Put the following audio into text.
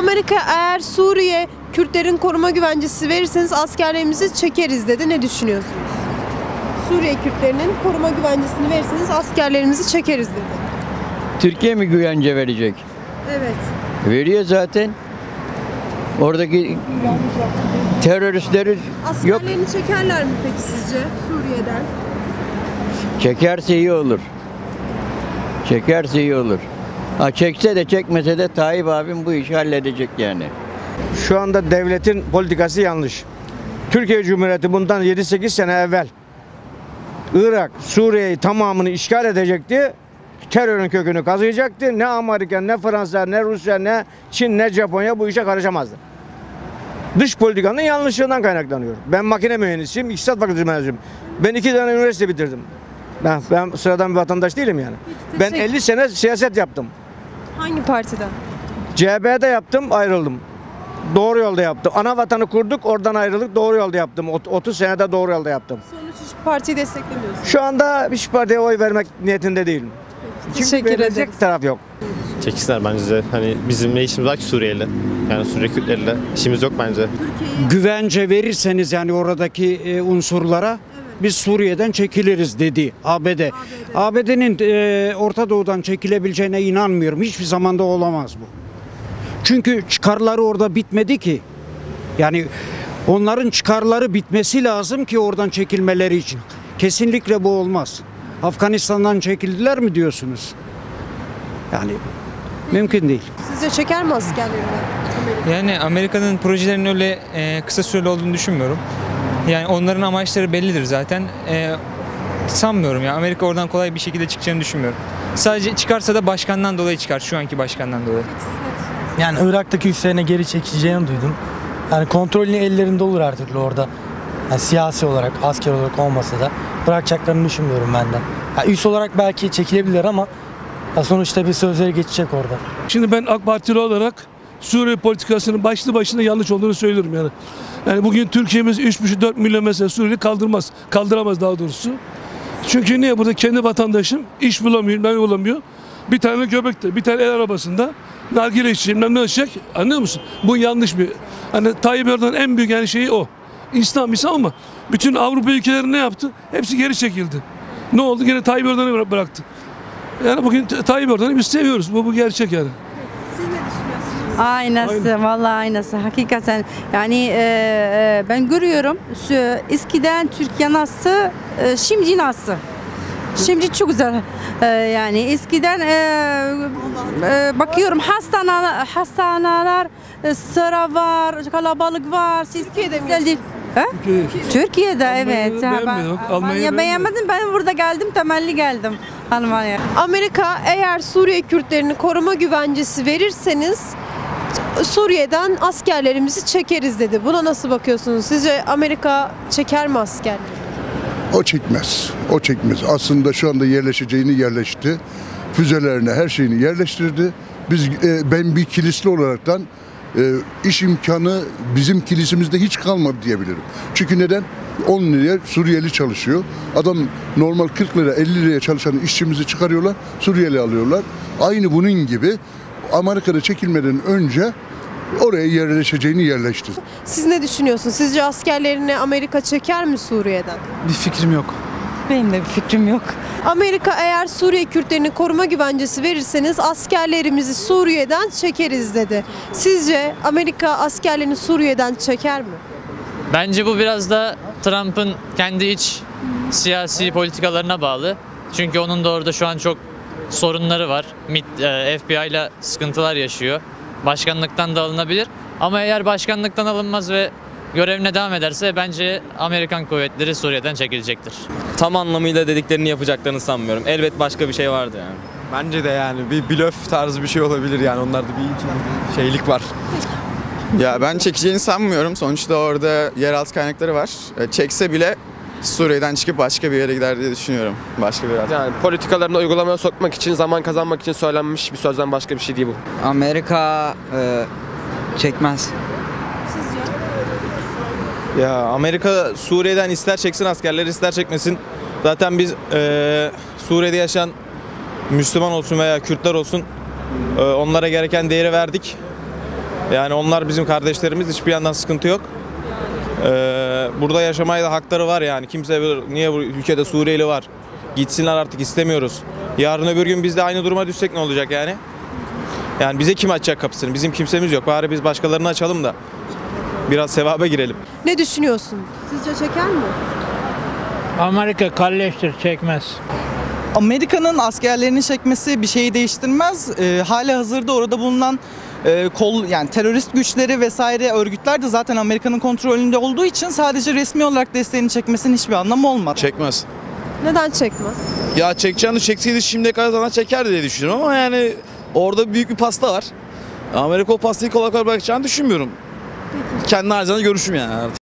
Amerika eğer Suriye Kürtlerin koruma güvencesi verirseniz askerlerimizi çekeriz dedi. Ne düşünüyorsunuz? Suriye Kürtlerinin koruma güvencesini verirseniz askerlerimizi çekeriz dedi. Türkiye mi güvence verecek? Evet. Veriyor zaten. Oradaki teröristleri yok. Askerlerini çekerler mi peki sizce Suriye'den? Çekerse iyi olur. Çekerse iyi olur. Ha çekse de çekmese de Tayyip abim bu işi halledecek yani. Şu anda devletin politikası yanlış. Türkiye Cumhuriyeti bundan 7-8 sene evvel Irak, Suriye'yi tamamını işgal edecekti. Terörün kökünü kazıyacaktı. Ne Amerika, ne Fransa, ne Rusya, ne Çin, ne Japonya bu işe karışamazdı. Dış politikanın yanlışlığından kaynaklanıyor. Ben makine mühendisiyim, iktisat fakültesi mezunuyum. Ben iki tane üniversite bitirdim. Ben, ben sıradan bir vatandaş değilim yani. Ben teşekkür- 50 sene siyaset yaptım. Hangi partiden? CHP'de yaptım, ayrıldım. Doğru yolda yaptım. Ana vatanı kurduk, oradan ayrıldık, doğru yolda yaptım. Ot- 30 senede doğru yolda yaptım. Sonuç hiçbir partiyi desteklemiyorsunuz. Şu anda hiçbir partiye oy vermek niyetinde değilim. Çünkü Teşekkür verilecek ederiz. taraf yok. Çeksinler bence. Hani bizim ne işimiz var ki Suriyeli? Yani Suriye Kürtleriyle işimiz yok bence. güvence verirseniz yani oradaki e, unsurlara biz Suriye'den çekiliriz dedi ABD. ABD'nin e, Orta Doğu'dan çekilebileceğine inanmıyorum. Hiçbir zamanda olamaz bu. Çünkü çıkarları orada bitmedi ki. Yani onların çıkarları bitmesi lazım ki oradan çekilmeleri için. Kesinlikle bu olmaz. Afganistan'dan çekildiler mi diyorsunuz? Yani mümkün değil. Sizce çeker mi askerlerini? Amerika? Yani Amerika'nın projelerinin öyle e, kısa süreli olduğunu düşünmüyorum. Yani onların amaçları bellidir zaten. E, sanmıyorum ya Amerika oradan kolay bir şekilde çıkacağını düşünmüyorum. Sadece çıkarsa da başkandan dolayı çıkar. Şu anki başkandan dolayı. Yani Irak'taki üslerine geri çekileceğini duydum. Yani kontrolünü ellerinde olur her türlü orada. Yani siyasi olarak, asker olarak olmasa da bırakacaklarını düşünmüyorum ben de. Yani üs olarak belki çekilebilir ama ya sonuçta bir sözleri geçecek orada. Şimdi ben AK Partili olarak Suriye politikasının başlı başına yanlış olduğunu söylüyorum yani. Yani bugün Türkiye'miz 3,5-4 milyon mesela Suriyeli kaldırmaz. Kaldıramaz daha doğrusu. Çünkü niye burada kendi vatandaşım iş bulamıyor, ben bulamıyor. Bir tane göbekte, bir tane el arabasında nargile içecek, bilmem ne içecek. Anlıyor musun? Bu yanlış bir. Hani Tayyip Erdoğan'ın en büyük yani şeyi o. İslam, İslam ama bütün Avrupa ülkeleri ne yaptı? Hepsi geri çekildi. Ne oldu? Yine Tayyip Erdoğan'ı bıra- bıraktı. Yani bugün Tayyip Erdoğan'ı biz seviyoruz. Bu, bu gerçek yani. Aynısı, vallahi aynısı. Hakikaten yani e, e, ben görüyorum şu eskiden Türkiye nasıl, e, şimdi nasıl. Şimdi çok güzel. E, yani eskiden e, e, bakıyorum hastane, hastaneler e, sıra var, kalabalık var. Siz Türkiye'de mi güzel? Türkiye'de evet. Ha, ben- beğenmedim. Almanya'yı Almanya beğenmedim. Ben burada geldim temelli geldim Almanya. Amerika eğer Suriye Kürtlerini koruma güvencesi verirseniz Suriye'den askerlerimizi çekeriz dedi. Buna nasıl bakıyorsunuz? Sizce Amerika çeker mi asker? O çekmez. O çekmez. Aslında şu anda yerleşeceğini yerleşti. Füzelerine her şeyini yerleştirdi. Biz e, ben bir kilisli olaraktan e, iş imkanı bizim kilisimizde hiç kalmadı diyebilirim. Çünkü neden? 10 liraya Suriyeli çalışıyor. Adam normal 40 lira 50 liraya çalışan işçimizi çıkarıyorlar. Suriyeli alıyorlar. Aynı bunun gibi Amerika'da çekilmeden önce oraya yerleşeceğini yerleştirdi. Siz ne düşünüyorsunuz? Sizce askerlerini Amerika çeker mi Suriye'den? Bir fikrim yok. Benim de bir fikrim yok. Amerika eğer Suriye Kürtlerini koruma güvencesi verirseniz askerlerimizi Suriye'den çekeriz dedi. Sizce Amerika askerlerini Suriye'den çeker mi? Bence bu biraz da Trump'ın kendi iç siyasi politikalarına bağlı. Çünkü onun da orada şu an çok sorunları var. MIT, e, FBI ile sıkıntılar yaşıyor. Başkanlıktan da alınabilir. Ama eğer başkanlıktan alınmaz ve görevine devam ederse bence Amerikan kuvvetleri Suriye'den çekilecektir. tam anlamıyla dediklerini yapacaklarını sanmıyorum. Elbet başka bir şey vardı yani. Bence de yani bir blöf tarzı bir şey olabilir yani onlarda bir şeylik var. Ya ben çekeceğini sanmıyorum. Sonuçta orada yeraltı kaynakları var. E, Çekse bile Suriye'den çıkıp başka bir yere gider diye düşünüyorum. Başka bir yer. Yani politikalarını uygulamaya sokmak için, zaman kazanmak için söylenmiş bir sözden başka bir şey değil bu. Amerika e, çekmez. Ya Amerika Suriye'den ister çeksin askerleri ister çekmesin. Zaten biz e, Suriye'de yaşayan Müslüman olsun veya Kürtler olsun e, onlara gereken değeri verdik. Yani onlar bizim kardeşlerimiz. Hiçbir yandan sıkıntı yok. Ee, burada yaşamaya da hakları var yani. Kimse niye bu ülkede Suriyeli var? Gitsinler artık istemiyoruz. Yarın öbür gün biz de aynı duruma düşsek ne olacak yani? Yani bize kim açacak kapısını? Bizim kimsemiz yok. Bari biz başkalarını açalım da biraz sevaba girelim. Ne düşünüyorsunuz? Sizce çeker mi? Amerika kalleştir çekmez. Amerika'nın askerlerini çekmesi bir şeyi değiştirmez. Ee, hala hazırda orada bulunan e, kol yani terörist güçleri vesaire örgütler de zaten Amerika'nın kontrolünde olduğu için sadece resmi olarak desteğini çekmesinin hiçbir anlamı olmaz. Çekmez. Neden çekmez? Ya çekeceğini çekseydi şimdiye kadar zaten çeker diye düşünüyorum ama yani orada büyük bir pasta var. Amerika o pastayı kolay kolay bırakacağını düşünmüyorum. Kendi harcına görüşüm yani artık.